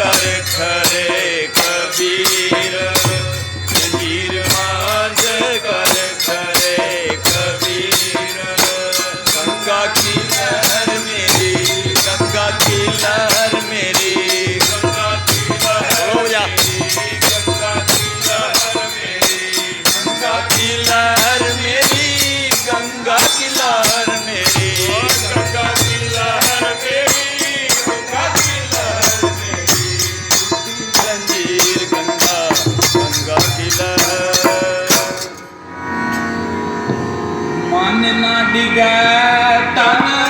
करे खरे कर ਮਨ ਨਾ ਡਿਗੈ ਤਨ